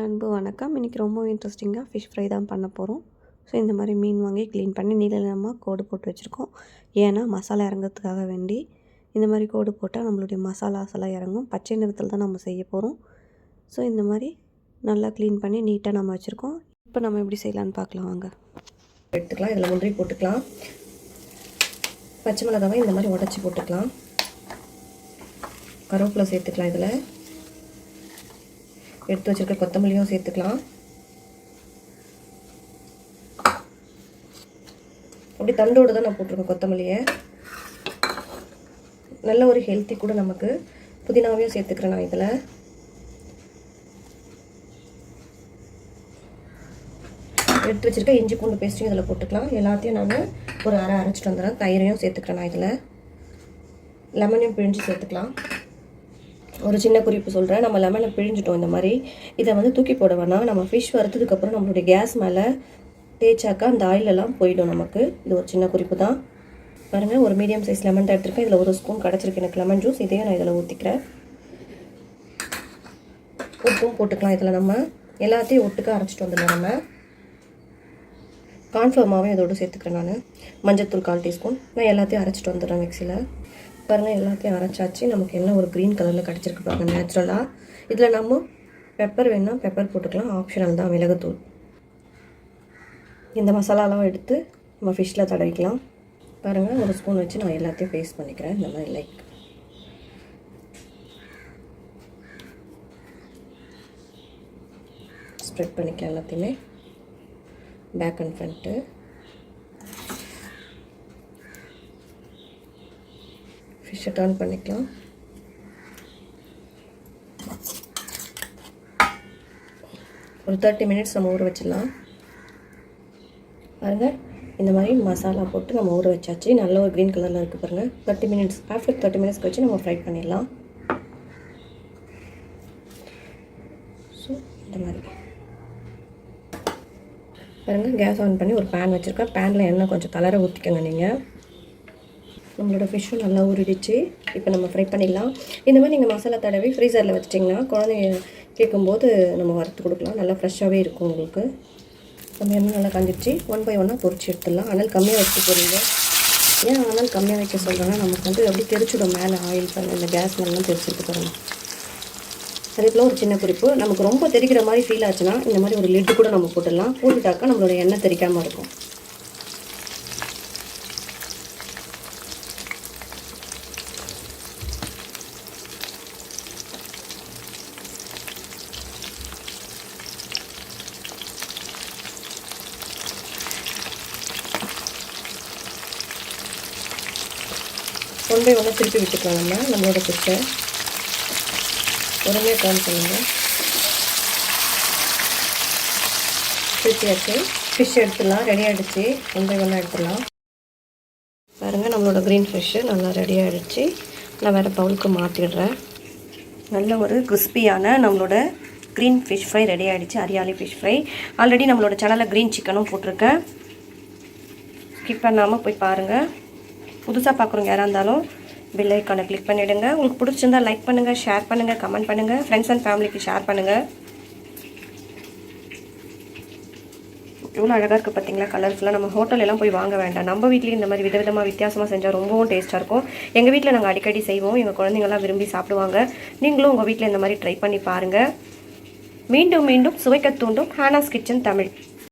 அன்பு வணக்கம். இன்றைக்கி ரொம்ப இன்ட்ரெஸ்டிங்காக ஃபிஷ் ஃப்ரை தான் பண்ண போகிறோம் ஸோ இந்த மாதிரி மீன் வாங்கி க்ளீன் பண்ணி நீளமாக கோடு போட்டு வச்சுருக்கோம். ஏன்னா மசாலா இறங்கிறதுக்காக வேண்டி இந்த மாதிரி கோடு போட்டால் நம்மளுடைய மசாலாஸ் எல்லாம் இறங்கும். பச்சை நிறத்தில் தான் நம்ம செய்ய போகிறோம் ஸோ இந்த மாதிரி நல்லா க்ளீன் பண்ணி நீட்டாக நம்ம வச்சுருக்கோம். இப்போ நம்ம எப்படி செய்யலான்னு பார்க்கலாம் வாங்க. எடுத்துக்கலாம். இதில் முந்திரி போட்டுக்கலாம். பச்சை மிளகாவை இந்த மாதிரி உடச்சி போட்டுக்கலாம். கருவேப்பிலை சேர்த்துக்கலாம் இதில். எடுத்து வச்சுருக்க கொத்தமல்லியும் சேர்த்துக்கலாம். அப்படி தண்டோடு தான் நான் போட்டிருக்கேன் கொத்தமல்லியை. நல்ல ஒரு ஹெல்த்தி கூட நமக்கு. புதினாவையும் சேர்த்துக்கிறேன் நான் இதில். எடுத்து வச்சுருக்க இஞ்சி பூண்டு பேஸ்ட்டையும் இதில் போட்டுக்கலாம். எல்லாத்தையும் நான் ஒரு அரை அரைச்சிட்டு வந்துடுறேன். தயிரையும் சேர்த்துக்கிறேன் நான் இதில். லெமனையும் பிழிஞ்சு சேர்த்துக்கலாம். ஒரு சின்ன குறிப்பு சொல்கிறேன் நம்ம லெமனை பிழிஞ்சிட்டோம் இந்த மாதிரி. இதை வந்து தூக்கி போட வேணாம். நம்ம ஃபிஷ் வறுத்ததுக்கப்புறம் நம்மளுடைய கேஸ் மேலே தேய்ச்சாக்கா அந்த ஆயிலெல்லாம் போயிடும் நமக்கு. இது ஒரு சின்ன குறிப்பு தான். பாருங்கள் ஒரு மீடியம் சைஸ் லெமன் தான் இதில் ஒரு ஸ்பூன் கிடச்சிருக்கு எனக்கு லெமன் ஜூஸ் இதையும் நான் இதில் ஊற்றிக்கிறேன் உப்பும் போட்டுக்கலாம் இதில் நம்ம. எல்லாத்தையும் ஒட்டுக்க அரைச்சிட்டு வந்துடலாம் நம்ம. கார்ன்ஃப்ளவர் மாவும் இதோடு சேர்த்துக்கிறேன் நான். மஞ்சத்தூள் கால் டீஸ்பூன். நான் எல்லாத்தையும் அரைச்சிட்டு வந்துடுறேன் மிக்சியில் பாருங்கள் எல்லாத்தையும் அரைச்சாச்சு. நமக்கு என்ன ஒரு க்ரீன் கலரில் கிடச்சிருக்கு பாருங்கள் நேச்சுரலாக இதில் நம்ம பெப்பர் வேணால் பெப்பர் போட்டுக்கலாம். ஆப்ஷனல் தான் மிளகுத்தூள். இந்த மசாலாலாம் எடுத்து நம்ம ஃபிஷ்ஷில் தடவிக்கலாம். பாருங்கள் ஒரு ஸ்பூன் வச்சு நான் எல்லாத்தையும் பேஸ்ட் பண்ணிக்கிறேன். இந்த மாதிரி லைக் ஸ்ப்ரெட் பண்ணிக்கலாம் எல்லாத்தையுமே. பேக் அண்ட் ஃப்ரண்ட்டு ஃபிஷ்ஷை டர்ன் பண்ணிக்கலாம். ஒரு தேர்ட்டி மினிட்ஸ் நம்ம ஊற வச்சிடலாம். பாருங்கள் இந்த மாதிரி மசாலா போட்டு நம்ம ஊற வச்சாச்சு. நல்ல ஒரு க்ரீன் கலரில் இருக்குது பாருங்கள் thirty minutes after thirty minutes கழிச்சு நம்ம ஃப்ரை பண்ணிடலாம். ஸோ இந்த மாதிரி. பாருங்கள் கேஸ் ஆன் பண்ணி ஒரு பேன் வச்சுருக்கேன் பேனில் எண்ணெய் கொஞ்சம் கலரை ஊற்றிக்கோங்க நீங்கள் நம்மளோட ஃபிஷ்ஷும் நல்லா உருடிச்சு இப்போ நம்ம ஃப்ரை பண்ணிடலாம். இந்த மாதிரி நீங்கள் மசாலா தடவி ஃப்ரீசரில் வச்சிட்டிங்கன்னா குழந்தைங்க கேட்கும்போது நம்ம வறுத்து கொடுக்கலாம். நல்லா ஃப்ரெஷ்ஷாகவே இருக்கும் உங்களுக்கு. நம்ம எண்ணெய் நல்லா காஞ்சிடுச்சு ஒன் பை ஒன்னாக பொறிச்சு எடுத்துடலாம். அனல் கம்மியாக வச்சு போகிறீங்க ஏன் அனல் கம்மியாக வைக்க சொல்கிறேன்னா நமக்கு வந்து அப்படியே தெரிச்சுடும் மேலே ஆயில் பண்ண இந்த கேஸ் மேலாம் தெரிச்சிருக்கு பாருங்கள் அதே போல் ஒரு சின்ன குறிப்பு நமக்கு ரொம்ப தெரிக்கிற மாதிரி ஃபீல் ஆச்சுன்னா இந்த மாதிரி ஒரு லிட்டு கூட நம்ம போட்டுடலாம். போட்டுட்டாக்கா நம்மளோட எண்ணெய் தெரிக்காமல் இருக்கும். ஒன் பை திருப்பி விட்டுக்கலாம் நம்ம நம்மளோட ஃபிஷ்ஷை உடனே டர்ன் பண்ணுங்கள் திருப்பியாச்சு. ஃபிஷ் எடுத்துடலாம். ரெடி ஆகிடுச்சு ஒன் பை ஒன்னாக எடுத்துடலாம். பாருங்கள் நம்மளோட க்ரீன் ஃபிஷ்ஷு நல்லா ரெடி ஆகிடுச்சு நான் வேறு பவுலுக்கு மாற்றிடுறேன் நல்ல ஒரு கிறிஸ்பியான நம்மளோட க்ரீன் ஃபிஷ் ஃப்ரை ரெடி ஆகிடுச்சு அரியாலி ஃபிஷ் ஃப்ரை ஆல்ரெடி நம்மளோட சேனலில் க்ரீன் சிக்கனும் போட்டிருக்கேன். ஸ்கிப் பண்ணாமல் போய் பாருங்கள் புதுசாக பார்க்குறவங்க யாராக இருந்தாலும் பில் ஐக்கானை கிளிக் பண்ணிவிடுங்க உங்களுக்கு பிடிச்சிருந்தா லைக் பண்ணுங்கள் ஷேர் பண்ணுங்கள் கமெண்ட் பண்ணுங்கள் ஃப்ரெண்ட்ஸ் அண்ட் ஃபேமிலிக்கு ஷேர் பண்ணுங்கள் எவ்வளோ அழகாக இருக்குது பார்த்தீங்களா கலர்ஃபுல்லாக நம்ம ஹோட்டலெல்லாம் எல்லாம் போய் வாங்க வேண்டாம். நம்ம வீட்லேயும் இந்த மாதிரி விதவிதமாக வித்தியாசமாக செஞ்சால் ரொம்பவும் டேஸ்ட்டாக இருக்கும். எங்கள் வீட்டில் நாங்கள் அடிக்கடி செய்வோம். எங்கள் குழந்தைங்கள்லாம் விரும்பி சாப்பிடுவாங்க. நீங்களும் உங்கள் வீட்டில் இந்த மாதிரி ட்ரை பண்ணி பாருங்கள் மீண்டும் மீண்டும் சுவைக்க தூண்டும் ஹானாஸ் கிச்சன் தமிழ்.